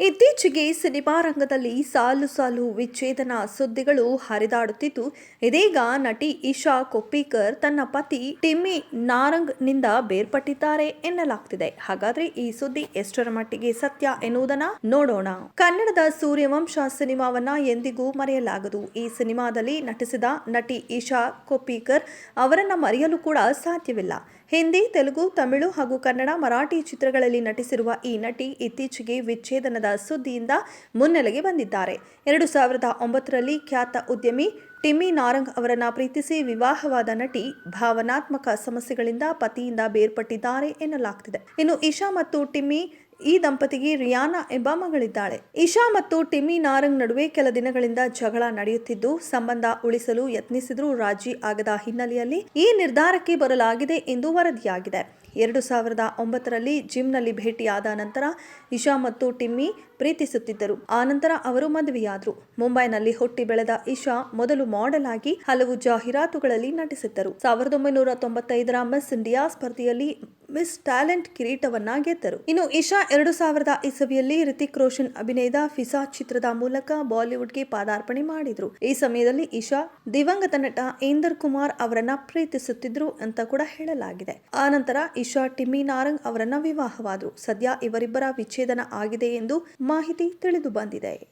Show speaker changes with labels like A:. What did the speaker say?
A: ಇತ್ತೀಚೆಗೆ ಸಿನಿಮಾ ರಂಗದಲ್ಲಿ ಸಾಲು ಸಾಲು ವಿಚ್ಛೇದನ ಸುದ್ದಿಗಳು ಹರಿದಾಡುತ್ತಿದ್ದು, ಇದೀಗ ನಟಿ ಇಶಾ ಕೊಪ್ಪಿಕರ್ ತನ್ನ ಪತಿ ಟಿಮ್ಮಿ ನಾರಂಗ್ನಿಂದ ಬೇರ್ಪಟ್ಟಿದ್ದಾರೆ ಎನ್ನಲಾಗ್ತಿದೆ. ಹಾಗಾದ್ರೆ ಈ ಸುದ್ದಿ ಎಷ್ಟರ ಮಟ್ಟಿಗೆ ಸತ್ಯ ಎನ್ನುವುದನ್ನ ನೋಡೋಣ. ಕನ್ನಡದ ಸೂರ್ಯವಂಶ ಸಿನಿಮಾವನ್ನ ಎಂದಿಗೂ ಮರೆಯಲಾಗದು. ಈ ಸಿನಿಮಾದಲ್ಲಿ ನಟಿಸಿದ ನಟಿ ಇಶಾ ಕೊಪ್ಪಿಕರ್ ಅವರನ್ನ ಮರೆಯಲು ಕೂಡ ಸಾಧ್ಯವಿಲ್ಲ. ಹಿಂದಿ, ತೆಲುಗು, ತಮಿಳು ಹಾಗೂ ಕನ್ನಡ, ಮರಾಠಿ ಚಿತ್ರಗಳಲ್ಲಿ ನಟಿಸಿರುವ ಈ ನಟಿ ಇತ್ತೀಚೆಗೆ ವಿಚ್ಛೇದನದ ಸುದ್ದಿಯಿಂದ ಮುನ್ನೆಲೆಗೆ ಬಂದಿದ್ದಾರೆ. ಎರಡು ಸಾವಿರದ ಒಂಬತ್ತರಲ್ಲಿ ಖ್ಯಾತ ಉದ್ಯಮಿ ಟಿಮ್ಮಿ ನಾರಂಗ್ ಅವರನ್ನ ಪ್ರೀತಿಸಿ ವಿವಾಹವಾದ ನಟಿ ಭಾವನಾತ್ಮಕ ಸಮಸ್ಯೆಗಳಿಂದ ಪತಿಯಿಂದ ಬೇರ್ಪಟ್ಟಿದ್ದಾರೆ ಎನ್ನಲಾಗ್ತಿದೆ. ಇನ್ನು ಇಶಾ ಮತ್ತು ಟಿಮ್ಮಿ ಈ ದಂಪತಿಗೆ ರಿಯಾನಾ ಎಂಬ ಮಗಳಿದ್ದಾಳೆ. ಇಶಾ ಮತ್ತು ಟಿಮ್ಮಿ ನಾರಂಗ್ ನಡುವೆ ಕೆಲ ದಿನಗಳಿಂದ ಜಗಳ ನಡೆಯುತ್ತಿದ್ದು, ಸಂಬಂಧ ಉಳಿಸಲು ಯತ್ನಿಸಿದ್ರೂ ರಾಜಿ ಆಗದ ಹಿನ್ನೆಲೆಯಲ್ಲಿ ಈ ನಿರ್ಧಾರಕ್ಕೆ ಬರಲಾಗಿದೆ ಎಂದು ವರದಿಯಾಗಿದೆ. ಎರಡು ಸಾವಿರದ ಒಂಬತ್ತರಲ್ಲಿ ಜಿಮ್ನಲ್ಲಿ ಭೇಟಿಯಾದ ನಂತರ ಇಶಾ ಮತ್ತು ಟಿಮ್ಮಿ ಪ್ರೀತಿಸುತ್ತಿದ್ದರು. ಆನಂತರ ಅವರು ಮದುವೆಯಾದರು. ಮುಂಬೈನಲ್ಲಿ ಹುಟ್ಟಿ ಬೆಳೆದ ಇಶಾ ಮೊದಲು ಮಾಡೆಲ್ ಆಗಿ ಹಲವು ಜಾಹೀರಾತುಗಳಲ್ಲಿ ನಟಿಸಿದ್ದರು. ಸಾವಿರದ ಒಂಬೈನೂರ ತೊಂಬತ್ತೈದರ ಮಿಸ್ ಇಂಡಿಯಾ ಸ್ಪರ್ಧೆಯಲ್ಲಿ ಮಿಸ್ ಟ್ಯಾಲೆಂಟ್ ಕಿರೀಟವನ್ನ ಗೆದ್ದರು. ಇನ್ನು ಇಶಾ ಎರಡು ಸಾವಿರದ ಇಸವಿಯಲ್ಲಿ ರಿತಿಕ್ ರೋಷನ್ ಅಭಿನಯದ ಫಿಸಾ ಚಿತ್ರದ ಮೂಲಕ ಬಾಲಿವುಡ್ಗೆ ಪಾದಾರ್ಪಣೆ ಮಾಡಿದ್ರು. ಈ ಸಮಯದಲ್ಲಿ ಇಶಾ ದಿವಂಗತ ನಟ ಇಂದರ್ ಕುಮಾರ್ ಅವರನ್ನ ಪ್ರೀತಿಸುತ್ತಿದ್ರು ಅಂತ ಕೂಡ ಹೇಳಲಾಗಿದೆ. ಆನಂತರ ಇಶಾ ಟಿಮ್ಮಿ ನಾರಂಗ್ ಅವರನ್ನ ವಿವಾಹವಾದರು. ಸದ್ಯ ಇವರಿಬ್ಬರ ವಿಚ್ಛೇದನ ಆಗಿದೆ ಎಂದು ಮಾಹಿತಿ ತಿಳಿದು ಬಂದಿದೆ.